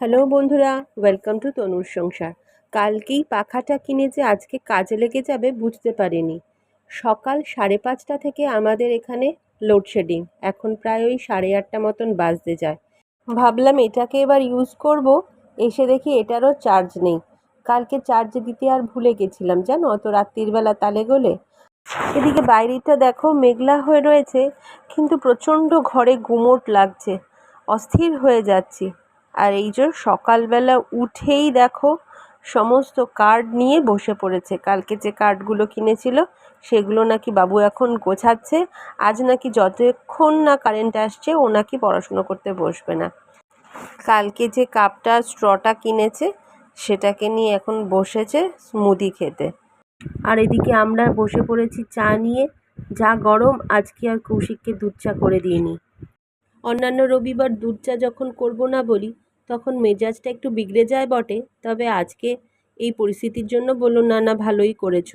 Hello বন্ধুরা welcome to তনুর সংসার। কালকেই পাখাটা কিনে যে আজকে কাজে লেগে যাবে বুঝতে পারিনি। সকাল সাড়ে পাঁচটা থেকে আমাদের এখানে লোডশেডিং এখন প্রায় ওই সাড়ে আটটা মতন বাজতে যায়। ভাবলাম এটাকে এবার ইউজ করব, এসে দেখি এটারও চার্জ নেই। কালকে চার্জ দিতে আর ভুলে গেছিলাম, জানো? অত রাত্রিবেলা তালে গলে। এদিকে বাইরেটা দেখো মেঘলা হয়ে রয়েছে, কিন্তু প্রচণ্ড ঘরে গুমোট লাগছে। অস্থির হয়ে যাচ্ছি। আর এই যে সকালবেলা উঠেই দেখো সমস্ত কার্ড নিয়ে বসে পড়েছে। কালকে যে কার্ডগুলো কিনেছিল, সেগুলো নাকি বাবু এখন গোছাচ্ছে। আজ নাকি যতক্ষণ না কারেন্ট আসছে, ও নাকি পড়াশুনো করতে বসবে না। কালকে যে কাপটা স্ট্রটা কিনেছে, সেটাকে নিয়ে এখন বসেছে স্মুদি খেতে। আর এদিকে আমরা বসে পড়েছি চা নিয়ে। যা গরম, আজকে আর কৌশিককে দুধ চা করে দিইনি। অন্যান্য রবিবার দুধ চা যখন করব না বলি তখন মেজাজটা একটু বিগড়ে যায় বটে, তবে আজকে এই পরিস্থিতির জন্য বলল, না না, ভালোই করেছ।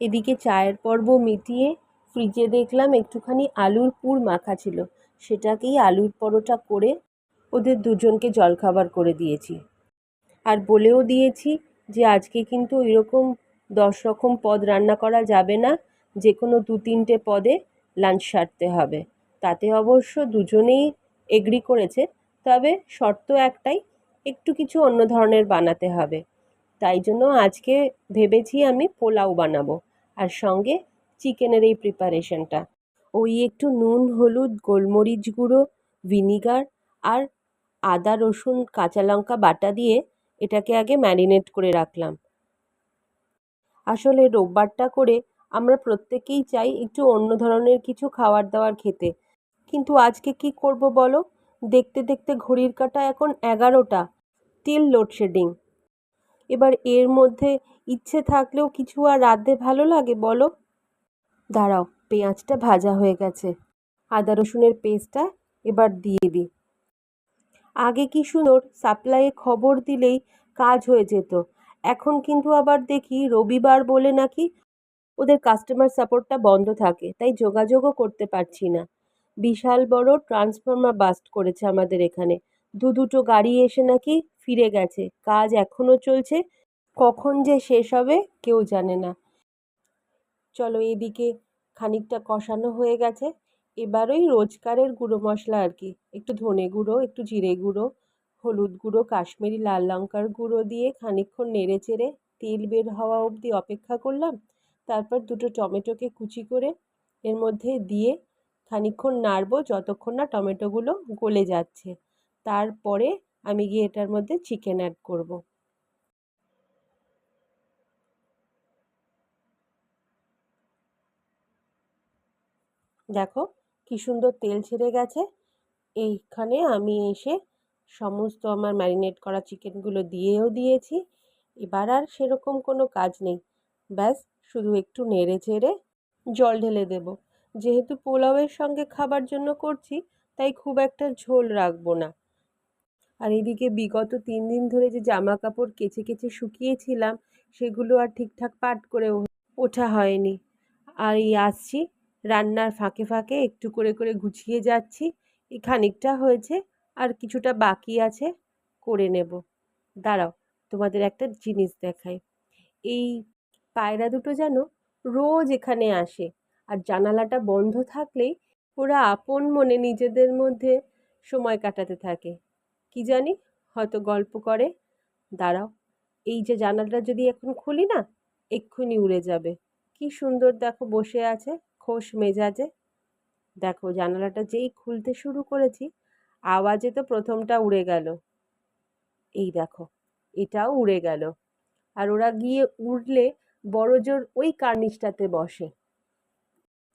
এদিকে চায়ের পর্ব মিটিয়ে ফ্রিজে দেখলাম একটুখানি আলুর পুর মাখা ছিল। সেটাকেই আলুর পরোটা করে ওদের দুজনকে জলখাবার করে দিয়েছি। আর বলেও দিয়েছি যে, আজকে কিন্তু এরকম দশ রকম পদ রান্না করা যাবে না। যে কোনো দু তিনটে পদে লাঞ্চ সারতে হবে। তাতে অবশ্য দুজনেই এগ্রি করেছে। তবে শর্ত একটাই, একটু কিছু অন্য ধরনের বানাতে হবে। তাই জন্য আজকে ভেবেছি আমি পোলাও বানাবো। আর সঙ্গে চিকেনের এই প্রিপারেশনটা ওই একটু নুন, হলুদ, গোলমরিচ গুঁড়ো ভিনিগার আর আদা, রসুন, কাঁচা লঙ্কা বাটা দিয়ে এটাকে আগে ম্যারিনেট করে রাখলাম। আসলে রোববারটা করে আমরা প্রত্যেকেই চাই একটু অন্য ধরনের কিছু খাবার দাবার খেতে। কিন্তু আজকে কি করব বলো? দেখতে দেখতে ঘড়ির কাঁটা এখন এগারোটা টিল লোডশেডিং এবার এর মধ্যে ইচ্ছে থাকলেও কিছু আর রাঁধতে ভালো লাগে, বলো? দাঁড়াও, পেঁয়াজটা ভাজা হয়ে গেছে। আদা রসুনের পেস্টটা এবার দিয়ে দিই আগে কি সুন্দর সাপ্লাইয়ে খবর দিলেই কাজ হয়ে যেত, এখন কিন্তু আবার দেখি রবিবার বলে নাকি ওদের কাস্টমার সাপোর্টটা বন্ধ থাকে, তাই যোগাযোগও করতে পারছি না। বিশাল বড় ট্রান্সফর্মার বাস্ট করেছে আমাদের এখানে। দু দুটো গাড়ি এসে নাকি ফিরে গেছে। কাজ এখনও চলছে। কখন যে শেষ হবে কেউ জানে না। চলো এদিকে খানিকটা কষানো হয়ে গেছে। এবার ওই রোজকারের গুঁড়ো মশলা আর কি। একটু ধনে গুঁড়ো, একটু জিরে গুঁড়ো, হলুদ গুঁড়ো, কাশ্মীরি লাল লঙ্কার গুঁড়ো দিয়ে খানিকক্ষণ নেড়ে চেড়ে তেল বের হওয়া অবধি অপেক্ষা করলাম। তারপর দুটো টমেটোকে কুচি করে এর মধ্যে দিয়ে খানিকক্ষণ নাড়বো যতক্ষণ না টমেটোগুলো গলে যাচ্ছে। তারপরে আমি গিয়ে এটার মধ্যে চিকেন অ্যাড করব। দেখো কি সুন্দর তেল ছেড়ে গেছে। এইখানে আমি এসে সমস্ত আমার ম্যারিনেট করা চিকেনগুলো দিয়েও দিয়েছি। এবার আর সেরকম কোনো কাজ নেই। ব্যাস, শুধু একটু নেড়ে চেড়ে জল ঢেলে দেব। যেহেতু পোলাওয়ের সঙ্গে খাবার জন্য করছি, তাই খুব একটা ঝোল রাখব না। আর এদিকে বিগত তিন দিন ধরে যে জামা কাপড় কেচে কেচে শুকিয়েছিলাম, সেগুলো আর ঠিকঠাক পাট করে ওঠা হয়নি। আর এই আসছি, রান্নার ফাঁকে ফাঁকে একটু করে করে গুছিয়ে যাচ্ছি এই খানিকটা হয়েছে, আর কিছুটা বাকি আছে, করে নেব। দাঁড়াও, তোমাদের একটা জিনিস দেখাই। এই পায়রা দুটো যেন রোজ এখানে আসে। আর জানালাটা বন্ধ থাকলেই ওরা আপন মনে নিজেদের মধ্যে সময় কাটাতে থাকে। কি জানি? হয়তো গল্প করে। দাঁড়াও, এই যে জানালাটা যদি এখন খুলি না, এক্ষুনি উড়ে যাবে। কি সুন্দর দেখো বসে আছে, খোশ মেজাজে। দেখো জানালাটা যেই খুলতে শুরু করেছি, আওয়াজে তো প্রথমটা উড়ে গেল। এই দেখো, এটাও উড়ে গেল। আর ওরা গিয়ে উড়লে বড় জোর ওই কার্নিশটাতে বসে।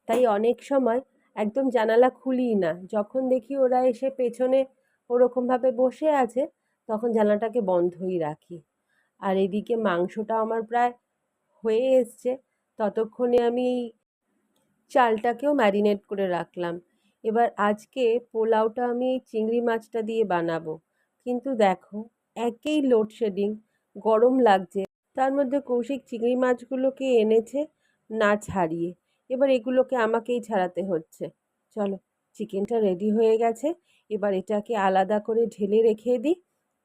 তাই অনেক সময় একদম জানালা খুলি না। যখন দেখি ওরা এসে পেছনে ওরকমভাবে বসে আছে, তখন জানালাটাকে বন্ধই রাখি। আর এদিকে মাংসটা আমার প্রায় হয়ে এসছে। ততক্ষণে আমি চালটাকেও ম্যারিনেট করে রাখলাম। এবার আজকে পোলাওটা আমি চিংড়ি মাছটা দিয়ে বানাবো। কিন্তু দেখো, একেই লোডশেডিং গরম লাগছে। তার মধ্যে কৌশিক চিংড়ি মাছগুলোকে এনেছে না ছাড়িয়ে। এবার এগুলোকে আমাকেই ছাড়াতে হচ্ছে। চলো চিকেনটা রেডি হয়ে গেছে। এবার এটাকে আলাদা করে ঢেলে রেখে দিই,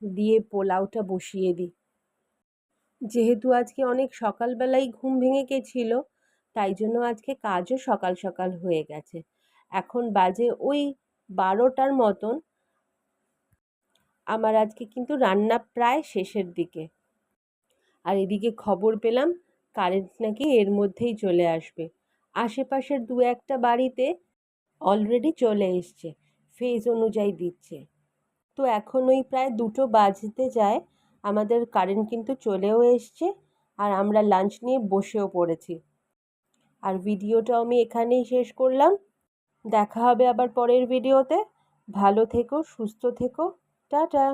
দিয়ে পোলাওটা বসিয়ে দিই। যেহেতু আজকে অনেক সকালবেলাই ঘুম ভেঙে গেছিল, তাই জন্য আজকে কাজও সকাল সকাল হয়ে গেছে। এখন বাজে ওই বারোটার মতন। আমার আজকে কিন্তু রান্না প্রায় শেষের দিকে। আর এদিকে খবর পেলাম কারেন্ট নাকি এর মধ্যেই চলে আসবে। আশেপাশের দু একটা বাড়িতে অলরেডি চলে এসছে ফেজ অনুযায়ী দিচ্ছে। তো এখন ওই প্রায় দুটো বাজতে যায়, আমাদের কারেন্ট কিন্তু চলেও এসছে আর আমরা লাঞ্চ নিয়ে বসেও পড়েছি। আর ভিডিওটাও আমি এখানেই শেষ করলাম। দেখা হবে আবার পরের ভিডিওতে ভালো থেকো, সুস্থ থেকো। টাটা!